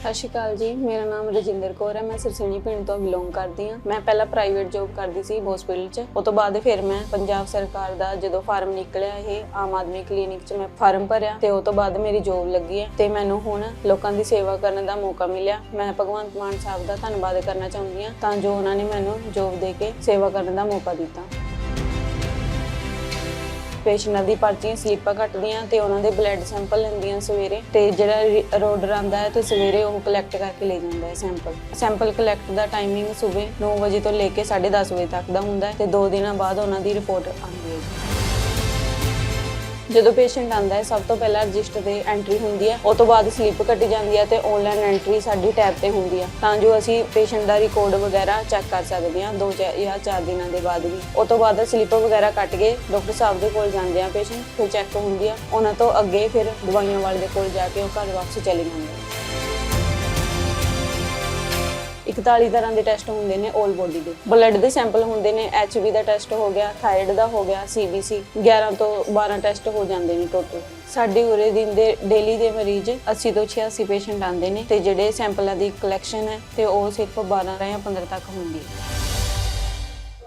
ਸਤਿ ਸ਼੍ਰੀ ਅਕਾਲ ਜੀ, ਮੇਰਾ ਨਾਮ ਰਜਿੰਦਰ ਕੌਰ ਹੈ, ਮੈਂ ਸਰਸਣੀ ਪਿੰਡ ਤੋਂ ਬਿਲੋਂਗ ਕਰਦੀ ਹਾਂ। ਮੈਂ ਪਹਿਲਾਂ ਪ੍ਰਾਈਵੇਟ ਜੌਬ ਕਰਦੀ ਸੀ ਹਸਪੀਟਲ 'ਚ ਉਸ ਤੋਂ ਬਾਅਦ ਫਿਰ ਮੈਂ ਪੰਜਾਬ ਸਰਕਾਰ ਦਾ ਜਦੋਂ ਫਾਰਮ ਨਿਕਲਿਆ ਇਹ, ਆਮ ਆਦਮੀ ਕਲੀਨਿਕ 'ਚ ਮੈਂ ਫਾਰਮ ਭਰਿਆ ਤੇ ਉਸ ਤੋਂ ਬਾਅਦ ਮੇਰੀ ਜੌਬ ਲੱਗੀ ਹੈ ਤੇ ਮੈਨੂੰ ਹੁਣ ਲੋਕਾਂ ਦੀ ਸੇਵਾ ਕਰਨ ਦਾ ਮੌਕਾ ਮਿਲਿਆ। ਮੈਂ ਭਗਵੰਤ ਮਾਨ ਸਾਹਿਬ ਦਾ ਧੰਨਵਾਦ ਕਰਨਾ ਚਾਹੁੰਦੀ ਹਾਂ ਤਾਂ ਜੋ ਉਹਨਾਂ ਨੇ ਮੈਨੂੰ ਜੌਬ ਦੇ ਕੇ ਸੇਵਾ ਕਰਨ ਦਾ ਮੌਕਾ ਦਿੱਤਾ। ਪੇਸ਼ੈਂਟਾਂ ਦੀ ਪਰਚੀਆਂ ਸਲੀਪਾਂ ਕੱਟਦੀਆਂ ਤੇ ਉਹਨਾਂ ਦੇ ਬਲੱਡ ਸੈਂਪਲ ਲੈਂਦੀਆਂ ਸਵੇਰੇ ਤੇ ਜਿਹੜਾ ਰੋਡਰ ਆਂਦਾ ਹੈ ਤੇ ਸਵੇਰੇ ਉਹ ਕਲੈਕਟ ਕਰਕੇ ਲੈ ਜਾਂਦਾ ਹੈ ਸੈਂਪਲ। ਸੈਂਪਲ ਕਲੈਕਟ ਦਾ ਟਾਈਮਿੰਗ ਸਵੇਰੇ 9 ਵਜੇ ਤੋਂ ਲੈ ਕੇ 10:30 ਵਜੇ ਤੱਕ ਦਾ ਹੁੰਦਾ ਹੈ ਤੇ 2 ਦਿਨਾਂ ਬਾਅਦ ਉਹਨਾਂ ਦੀ ਰਿਪੋਰਟ ਆਉਂਦੀ ਹੈ ਜਦੋਂ ਪੇਸ਼ੈਂਟ ਆਂਦਾ ਹੈ, ਸਭ ਤੋਂ ਪਹਿਲਾਂ ਰਜਿਸਟਰ ਤੇ ਐਂਟਰੀ ਹੁੰਦੀ ਹੈ। ਉਸ ਤੋਂ ਬਾਅਦ ਸਲਿੱਪ ਕੱਟੀ ਜਾਂਦੀ ਹੈ ਤੇ ਆਨਲਾਈਨ ਐਂਟਰੀ ਸਾਡੀ ਟੈਬ ਤੇ ਹੁੰਦੀ ਹੈ। ਤਾਂ ਜੋ ਅਸੀਂ ਪੇਸ਼ੈਂਟ ਦਾ ਰਿਕਾਰਡ ਵਗੈਰਾ ਚੈੱਕ ਕਰ ਸਕਦੇ ਹਾਂ, ਦੋ ਜਾਂ ਜਾਂ ਚਾਰ ਦਿਨਾਂ ਦੇ ਬਾਅਦ ਵੀ। ਉਸ ਤੋਂ ਬਾਅਦ ਸਲਿੱਪ ਵਗੈਰਾ ਕੱਟ ਕੇ ਡਾਕਟਰ ਸਾਹਿਬ ਦੇ ਕੋਲ ਜਾਂਦੇ ਆ ਪੇਸ਼ੈਂਟ ਫਿਰ ਚੈੱਕ ਹੁੰਦੀ ਆ ਉਹਨਾਂ ਤੋਂ ਅੱਗੇ ਫਿਰ ਦਵਾਈਆਂ ਵਾਲੇ ਦੇ ਕੋਲ ਜਾ ਕੇ ਉਹ ਘਰ ਵਾਪਸ ਚਲੇ ਜਾਂਦੇ ਆ 41 ਤਰ੍ਹਾਂ ਦੇ ਟੈਸਟ ਹੁੰਦੇ ਨੇ 올 ਬੋਡੀ ਦੇ। ਬਲੱਡ ਦੇ ਸੈਂਪਲ ਹੁੰਦੇ ਨੇ ਐਚਬੀ ਦਾ ਟੈਸਟ ਹੋ ਗਿਆ ਥਾਇਰਾਇਡ ਦਾ ਹੋ ਗਿਆ ਸੀਬੀਸੀ 11 ਤੋਂ 12 ਟੈਸਟ ਹੋ ਜਾਂਦੇ ਨੇ ਟੋਟਲ ਸਾਡੇ ਉਰੇ ਦਿਨ ਦੇ ਡੇਲੀ ਦੇ ਮਰੀਜ਼ 80 ਤੋਂ 86 ਪੇਸ਼ੈਂਟ ਆਉਂਦੇ ਨੇ ਤੇ ਜਿਹੜੇ ਸੈਂਪਲਾਂ ਦੀ ਕਲੈਕਸ਼ਨ ਹੈ ਤੇ ਉਹ ਸਿਰਫ 12 ਜਾਂ 15 ਤੱਕ ਹੁੰਦੀ ਹੈ।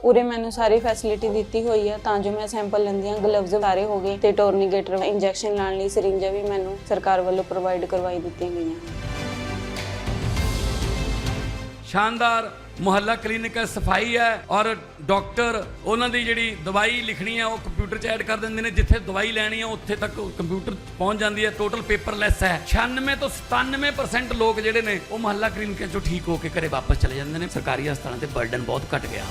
ਉਰੇ ਮੈਨੂੰ ਸਾਰੀ ਫੈਸਿਲਿਟੀ ਦਿੱਤੀ ਹੋਈ ਹੈ ਤਾਂ ਜੋ ਮੈਂ ਸੈਂਪਲ ਲੈਂਦੀ ਹਾਂ ਗਲਵਜ਼ ਸਾਰੇ ਹੋ ਗਏ ਤੇ ਟੋਰਨੀਗੇਟਰ ਇੰਜੈਕਸ਼ਨ ਲਾਉਣ ਲਈ ਸਰਿੰਜਾਂ ਵੀ ਮੈਨੂੰ ਸਰਕਾਰ ਵੱਲੋਂ ਪ੍ਰੋਵਾਈਡ ਕਰਵਾਈ ਦਿੱਤੀਆਂ ਗਈਆਂ। ਸ਼ਾਨਦਾਰ ਮੁਹੱਲਾ ਕਲੀਨਿਕ ਹੈ ਸਫ਼ਾਈ ਹੈ ਔਰ ਡਾਕਟਰ ਉਹਨਾਂ ਦੀ ਜਿਹੜੀ ਦਵਾਈ ਲਿਖਣੀ ਹੈ ਉਹ ਕੰਪਿਊਟਰ 'ਚ ਐਡ ਕਰ ਦਿੰਦੇ ਨੇ, ਜਿੱਥੇ ਦਵਾਈ ਲੈਣੀ ਹੈ ਉੱਥੇ ਤੱਕ ਕੰਪਿਊਟਰ ਪਹੁੰਚ ਜਾਂਦੀ ਹੈ ਟੋਟਲ ਪੇਪਰਲੈਸ ਹੈ। 96 ਤੋਂ 97% ਲੋਕ ਜਿਹੜੇ ਨੇ ਉਹ ਮੁਹੱਲਾ ਕਲੀਨਿਕਾਂ 'ਚੋਂ ਠੀਕ ਹੋ ਕੇ ਘਰੇ ਵਾਪਸ ਚਲੇ ਜਾਂਦੇ ਨੇ। ਸਰਕਾਰੀ ਹਸਪਤਾਲਾਂ ਤੇ ਬਰਡਨ ਬਹੁਤ ਘਟ ਗਿਆ।